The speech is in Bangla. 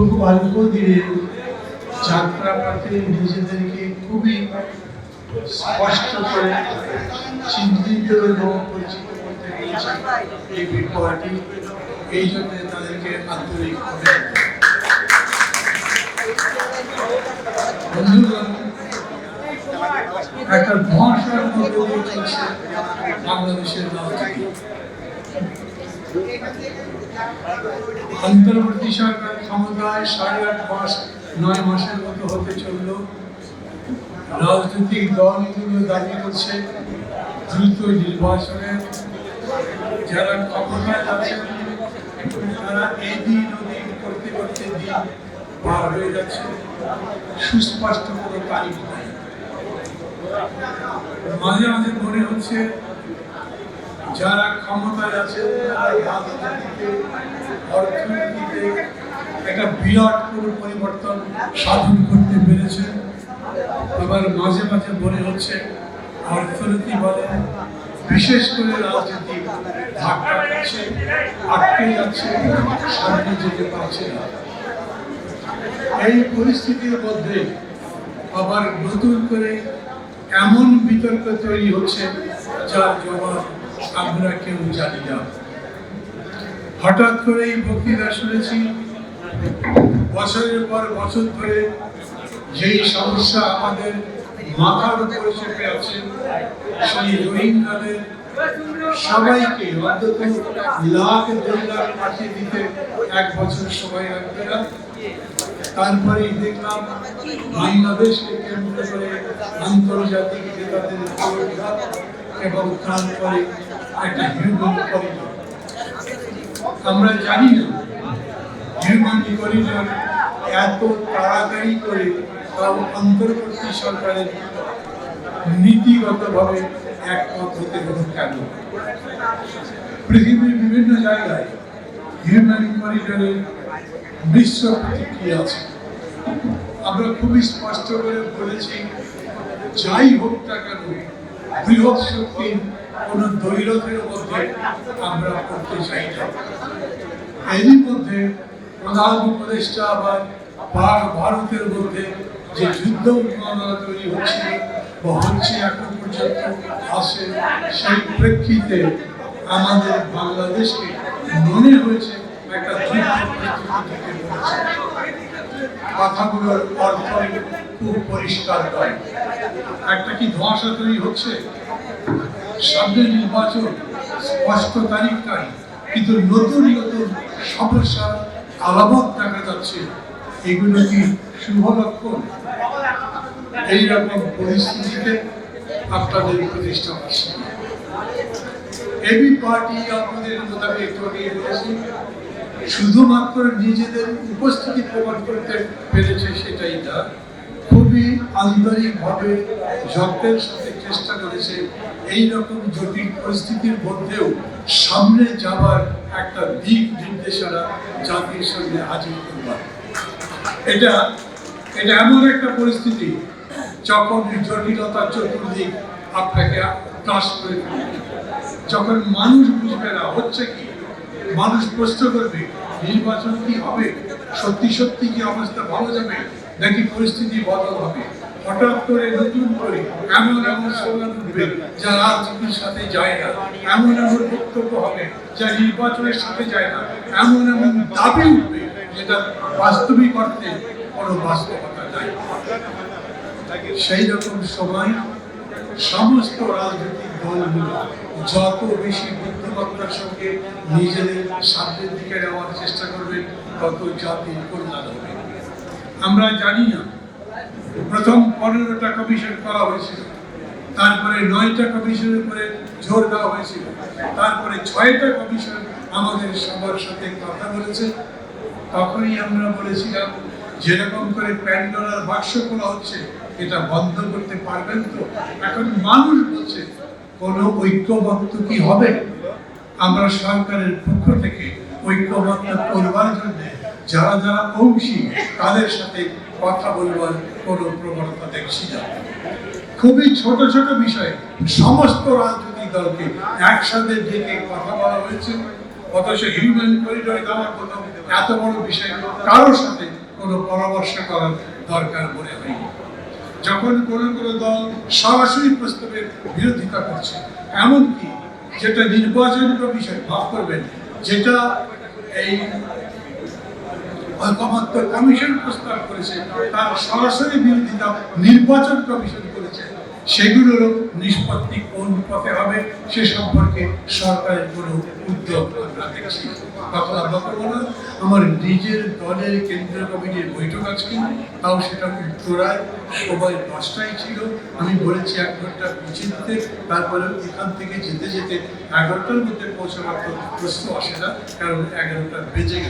খুব অল্প দিনে যাত্রাপথে নিজেদেরকে খুবই স্পষ্ট করে চিন্তিত এবং পরিচিত করতে পেরেছে এই বিপ্লবটি। এই জন্য তাদেরকে আন্তরিক অভিনন্দন। বন্ধুগণ, একটা ধোঁয়াশার মধ্যে দিয়ে চলছে বাংলাদেশের রাজনীতি। অন্তর্বর্তী সরকার ক্ষমতায় সাড়ে আট মাস, নয় মাসের মতো হতে চলল। রাজনৈতিক দলগুলো দাবি করছে দ্রুত নির্বাচনের। যারা ক্ষমতায় আছেন তারা এই দিন ওদিন করতে করতে দিন পার হয়ে যাচ্ছে। সুস্পষ্ট কোনো তারিখ নাই মাঝে মাঝে মনে হচ্ছে যারা ক্ষমতায় আছে, তারা রাজনীতিতে, অর্থনীতিতে একটা বিরাট কোনো পরিবর্তন সাধন করতে পেরেছে। আবার মাঝে মাঝে মনে হচ্ছে, অর্থনীতি বলে বিশেষ করে রাজনীতি ধাক্কা খাচ্ছে, আটকে যাচ্ছে, সামনে যেতে পারছে না। এই পরিস্থিতির মধ্যে আবার নতুন করে এমন বিতর্ক তৈরি হচ্ছে যার জবাব আমরা কেউ জানি না। হঠাৎ করে এই বক্তৃতা শুনেছি বছরের পর বছর ধরে যেই সমস্যা আমাদের মাথার উপরে চেপে আছে, সেই রোহিঙ্গাদের সবাইকে অন্তত লাখ দেড় লাখ পাঠিয়ে দিতে এক বছর সময় লাগবে না। তারপরেই দেখলাম বাংলাদেশকে কেন্দ্র করে আন্তর্জাতিক নেতাদের এবং তারপরে একটা হিউম্যান আমরা জানি না হিউম্যান করিডর এত তাড়াতাড়ি করে তাও অন্তর্বর্তী সরকারের নীতিগতভাবে একমত হতে হলো কেন? পৃথিবীর বিভিন্ন জায়গায় হিউম্যান করিডরের মিশ্র প্রতিক্রিয়া আছে। আমরা খুবই স্পষ্ট করে বলেছি, যাই হোক না কেন, বৃহৎ শক্তির কোন দৈরথের মধ্যে আমরা করতে চাই না। এরই মধ্যে প্রধান উপদেষ্টা আবার পাক ভারতের মধ্যে যে যুদ্ধ উন্মাদনা তৈরি হচ্ছিল বা হচ্ছে এখন পর্যন্ত আসে, সেই প্রেক্ষিতে আমাদের বাংলাদেশকে মনে হয়েছে একটা কথাগুলোর অর্থ খুব পরিষ্কার নয়। একটা কি ধোঁয়াশা তৈরি হচ্ছে? সামনে নির্বাচন স্পষ্ট তারিখ নাই কিন্তু নতুন নতুন সমস্যার আলামত দেখা যাচ্ছে। এগুলো কি শুভ লক্ষণ? এইরকম পরিস্থিতিতে আপনাদের প্রতিষ্ঠা আসছে এবি পার্টি আপনাদের মোতাবেক একটু আগে বলেছি শুধুমাত্র নিজেদের উপস্থিতি প্রমাণ করতে পেরেছে সেটাই খুবই আন্তরিকভাবে যত্নের সাথে চেষ্টা করেছে। এই রকম জটিল পরিস্থিতির মধ্যেও সামনে যাওয়ার একটা দিক নির্দেশনা জাতির সামনে হাজির করবার। এটা এটা এমন একটা পরিস্থিতি যখন জটিলতার চতুর্দিক আপনাকে গ্রাস করে যখন মানুষ বুঝবে না, হচ্ছে কি? মানুষ প্রশ্ন করবে, নির্বাচন কি হবে? সত্যি সত্যি কি অবস্থা ভালো যাবে? নাকি পরিস্থিতি বদল হবে? হঠাৎ করে নতুন করে এমন এমন স্লোগান উঠবে যা রাজনীতির সাথে যায় না। এমন এমন বক্তব্য হবে যা নির্বাচনের সাথে যায় না। এমন এমন দাবি উঠবে যেটা বাস্তবিক অর্থে কোনো বাস্তবতা নাই। সেই রকম সময় সমস্ত রাজনৈতিক দলগুলো যত বেশি বুদ্ধিমত্তার সঙ্গে নিজেদের সামনের দিকে নেওয়ার চেষ্টা করবে, তত জাতির কল্যাণ হবে। আমরা জানি না প্রথম পনেরোটা কমিশন করা হয়েছিল। তারপরে নয়টা কমিশনের উপরে জোর দেওয়া হয়েছিল। তারপরে ছয়টা কমিশন আমাদের সবার সাথে কথা বলেছে। তখনই আমরা বলেছিলাম, যেরকম করে প্যান্ডোলার বাক্স খোলা হচ্ছে, এটা বন্ধ করতে পারবেন তো? এখন মানুষ বলছে, কোনো ঐক্যবদ্ধ কি হবে? আমরা সরকারের পক্ষ থেকে ঐক্যবদ্ধ করবার জন্য যারা যারা অংশী, তাদের সাথে কথা বলবার কোনো প্রবণতা দেখছি না খুবই ছোট ছোট বিষয়ে। সমস্ত রাজনৈতিক দলকে একসাথে ডেকে কথা বলা হয়েছে। অথচ হিউম্যান করিডোরে দেওয়ার কথা এত বড় বিষয় কারোর সাথে কোনো পরামর্শ করার দরকার মনে হয়নি যখন কোনো কোনো দল সরাসরি প্রস্তাবের বিরোধিতা করছে, এমনকি যেটা নির্বাচন কমিশন ভাব করবেন, যেটা এই ঐকমত্য কমিশন প্রস্তাব করেছে, তার সরাসরি বিরোধিতা নির্বাচন কমিশন করেছে। সেগুলোর নিষ্পত্তি কোন পথে হবে, সে সম্পর্কে সরকারের কোনো উদ্যোগ আমরা দেখছি কথা বলব না আমার নিজের দলের কেন্দ্রীয় কমিটির বৈঠক আজকে, তাও সেটা উত্তরায়, সবাই দশটাই ছিল। আমি বলেছি এক ঘণ্টা দিতে তারপরে এখান থেকে যেতে যেতে এগারোটার মধ্যে পৌঁছাবার তো প্রশ্ন আসে না, কারণ এগারোটা বেজে গেছে।